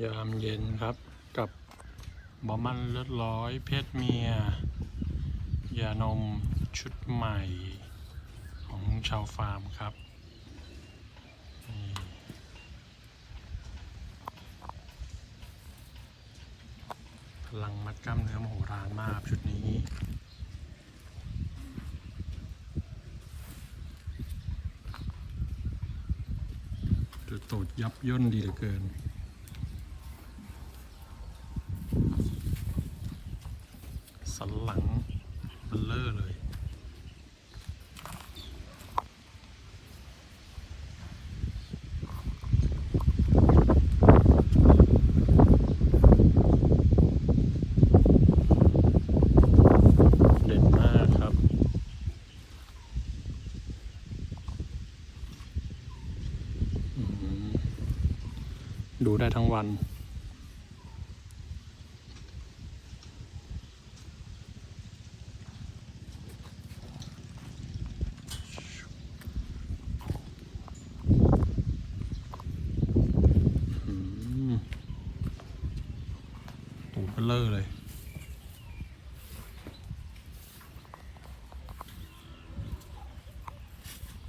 ยามเย็นครับกับบอมันเลือดร้อยเพศเมีย ยานมชุดใหม่ของชาวฟาร์มครับพลังมัดกล้ามเนื้อมโหฬารมากชุดนี้ตูดยับย่นดีเหลือเกิน สันหลังเบลเลอร์เลยเด่นมากครับดูได้ทั้งวัน อืมตูดเบล เลอร์เลย